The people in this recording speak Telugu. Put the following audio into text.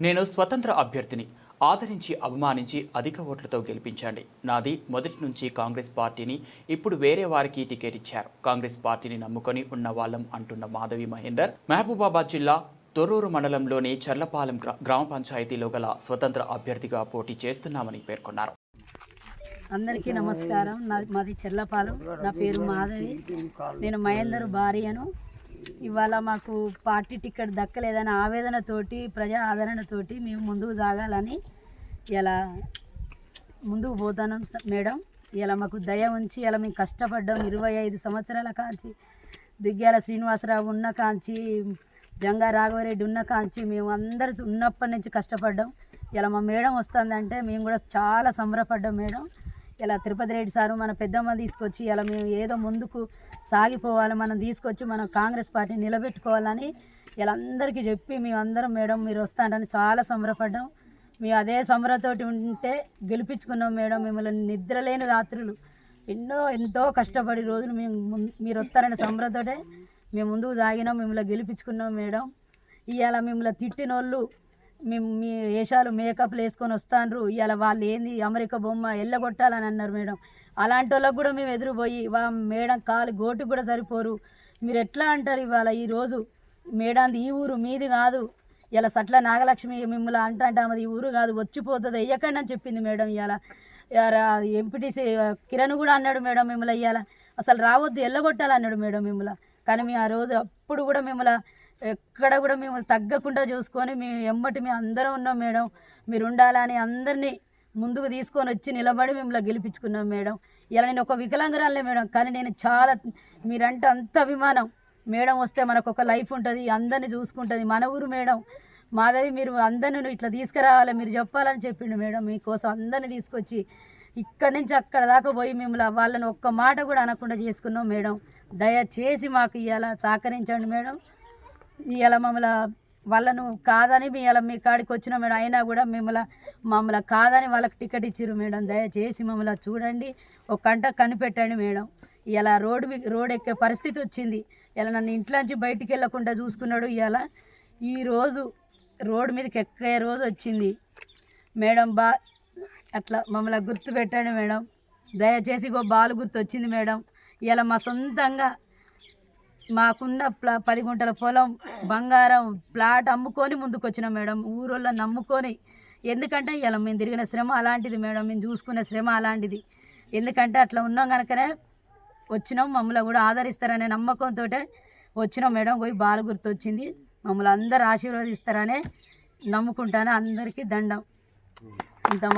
నేను స్వతంత్ర అభ్యర్థిని. ఆదరించి అభిమానించి అధిక ఓట్లతో గెలిపించండి. నాది మొదటి నుంచి కాంగ్రెస్ పార్టీని. ఇప్పుడు వేరే వారికి టికెట్ ఇచ్చారు. కాంగ్రెస్ పార్టీని నమ్ముకొని ఉన్న వాళ్ళం అంటున్న మాధవి మహేందర్. మహబూబాబాద్ జిల్లా తొర్రూరు మండలంలోని చర్లపాలెం గ్రా- గ్రామ పంచాయతీలో గల స్వతంత్ర అభ్యర్థిగా పోటీ చేస్తున్నామని పేర్కొన్నారు. అందరికీ నమస్కారం. నా మాది చెర్లపాలెం. నా పేరు మాధవి. నేను మహేందర్ భార్యను ఇవాళ మాకు పార్టీ టికెట్ దక్కలేదని ఆవేదనతోటి ప్రజా ఆదరణతోటి మేము ముందుకు సాగాలని ఇలా ముందుకు పోతాను స- మేడం. ఇలా మాకు దయ ఉంచి ఇలా మేము కష్టపడ్డాం ఇరవై ఐదు సంవత్సరాల కాంచి. దుగ్గ్యాల శ్రీనివాసరావు ఉన్న కాంచి జంగా రాఘవరెడ్డి ఉన్న కాంచి మేము అందరు ఉన్నప్పటి నుంచి కష్టపడ్డాం. ఇలా మా మేడం వస్తుందంటే మేము కూడా చాలా సంబరపడ్డాం మేడం. ఇలా తిరుపతి రెడ్డి సారు మన పెద్దమ్మ తీసుకొచ్చి ఇలా మేము ఏదో ముందుకు సాగిపోవాలి మనం తీసుకొచ్చి మనం కాంగ్రెస్ పార్టీ నిలబెట్టుకోవాలని ఇలా అందరికీ చెప్పి మేము అందరం మేడం మీరు వస్తారని చాలా సంబరపడ్డాం. మేము అదే సంబరతోటి ఉంటే గెలిపించుకున్నాం మేడం. మిమ్మల్ని నిద్రలేని రాత్రులు. ఎన్నో ఎంతో కష్టపడి రోజులు మేము మీరు వస్తారని సంబరతోటే మేము ముందుకు సాగినాం మిమ్మల్ని గెలిపించుకున్నాం మేడం. ఇవాళ మిమ్మల్ని తిట్టిన వాళ్ళు మేము మీ వేషాలు మేకప్లు వేసుకొని వస్తాండ్రు. ఇలా వాళ్ళు ఏంది? అమెరికా బొమ్మ ఎల్లగొట్టాలని అన్నారు మేడం. అలాంటి వాళ్ళకు కూడా మేము ఎదురుపోయి వా మేడం కాలు గోటు కూడా సరిపోరు. మీరు ఎట్లా అంటారు ఇవాళ ఈరోజు మేడాంది ఈ ఊరు మీది కాదు. ఇలా సట్ల నాగలక్ష్మి మిమ్మల్ని అంట ఈ ఊరు కాదు. వచ్చిపోతుంది. వెయ్యకండి అని చెప్పింది మేడం ఇవాళ ఎంపీటీసీ కిరణ్ కూడా అన్నాడు మేడం మిమ్మల్ని ఇవాళ అసలు రావద్దు ఎల్లగొట్టాలన్నాడు మేడం మిమ్మల్ని. కానీ మేము ఆ రోజు అప్పుడు కూడా మిమ్మల్ని ఎక్కడ కూడా మేము తగ్గకుండా చూసుకొని మేము ఎమ్మటి మేము అందరం ఉన్నాం మేడం. మీరు ఉండాలని అందరినీ ముందుకు తీసుకొని వచ్చి నిలబడి మిమ్మల్ని గెలిపించుకున్నాం మేడం. ఇలా నేను ఒక వికలాంగురాలే మేడం కానీ నేను చాలా మీరంటే అంత అభిమానం. మేడం వస్తే మనకు ఒక లైఫ్ ఉంటుంది అందరిని చూసుకుంటుంది. మన ఊరు మేడం. మాధవి మీరు అందరిని ఇట్లా తీసుకురావాలి మీరు చెప్పాలని చెప్పిండు మేడం. మీకోసం అందరిని తీసుకొచ్చి ఇక్కడి నుంచి అక్కడ దాకా పోయి మిమ్మల్ని వాళ్ళని ఒక్క మాట కూడా అనకుండా చేసుకున్నాం మేడం. దయచేసి మాకు ఇలా సహకరించండి మేడం. ఇవాళ మమ్మల్ని వాళ్ళను కాదని మీ ఇలా మీ కాడికి వచ్చిన మేడం అయినా కూడా మిమ్మల్ని మమ్మల్ని కాదని వాళ్ళకి టికెట్ ఇచ్చిర్రు మేడం. దయచేసి మమ్మల్ని చూడండి ఒక కంట కనిపెట్టండి మేడం. ఇలా రోడ్డు రోడ్ ఎక్కే పరిస్థితి వచ్చింది. ఇలా నన్ను ఇంట్లోంచి బయటికి వెళ్ళకుండా చూసుకున్నాడు ఇవాళ ఈరోజు రోడ్డు మీదకి ఎక్కే రోజు వచ్చింది. మేడం బా అట్లా మమ్మల్ని గుర్తు పెట్టండి మేడం. దయచేసి గో బాలు గుర్తు వచ్చింది మేడం. ఇలా మా సొంతంగా మాకున్న ప్లా పది గుంటల పొలం బంగారం ప్లాట్ అమ్ముకొని ముందుకొచ్చినాం మేడం. ఊరోళ్ళని నమ్ముకొని. ఎందుకంటే ఇలా మేము తిరిగిన శ్రమ అలాంటిది మేడం. మేము చూసుకునే శ్రమ అలాంటిది. ఎందుకంటే అట్లా ఉన్నాం కనుకనే వచ్చినాం. మమ్మల్ని కూడా ఆదరిస్తారనే నమ్మకంతో వచ్చినాం మేడం. పోయి బాల గుర్తు వచ్చింది మమ్మల్ని అందరు ఆశీర్వదిస్తారనే నమ్ముకుంటాను అందరికీ దండం. ఇంత